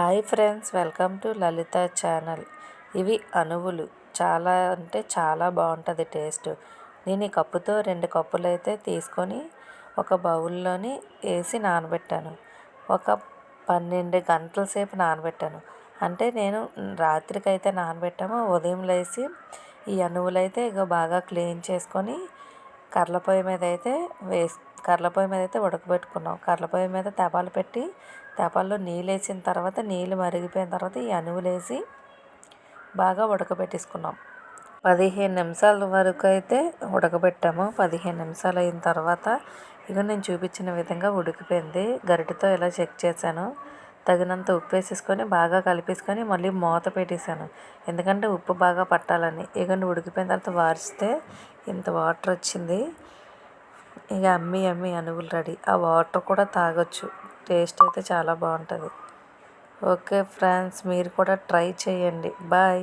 Hi friends welcome to Lalitha channel. ఇవి అణువులు. చాలా అంటే చాలా బాగుంటుంది టేస్ట్. నేను ఈ కప్పుతో రెండు కప్పులు అయితే తీసుకొని ఒక బౌల్లోని వేసి నానబెట్టాను. ఒక పన్నెండు గంటల సేపు నానబెట్టాను. అంటే నేను రాత్రికైతే నానబెట్టామో నానబెట్టాము ఉదయం లేచి ఈ అణువులు అయితే ఇక బాగా క్లీన్ చేసుకొని కర్రల పొయ్యి మీద అయితే వేసి కర్రల పొయ్యి మీద అయితే ఉడకబెట్టుకున్నాం. కర్రల పొయ్యి మీద తెపాలు పెట్టి తెపాల్లో నీళ్ళు వేసిన తర్వాత నీళ్ళు మరిగిపోయిన తర్వాత ఈ అనువులు వేసి బాగా ఉడకబెట్టేసుకున్నాం. పదిహేను నిమిషాల వరకు అయితే ఉడకబెట్టాము. పదిహేను నిమిషాలు అయిన తర్వాత ఇక నేను చూపించిన విధంగా ఉడికిపోయింది. గరిటతో ఇలా చెక్ చేశాను. తగినంత ఉప్పు వేసేసుకొని బాగా కలిపేసుకొని మళ్ళీ మూత పెట్టేశాను. ఎందుకంటే ఉప్పు బాగా పట్టాలని. ఇక ఉడికిపోయిన తర్వాత వారిస్తే ఇంత వాటర్ వచ్చింది. ఇక అమ్మి అమ్మి అనువులు రెడీ. ఆ వాటర్ కూడా తాగొచ్చు. టేస్ట్ అయితే చాలా బాగుంటుంది. ఓకే ఫ్రెండ్స్ మీరు కూడా ట్రై చేయండి. బాయ్.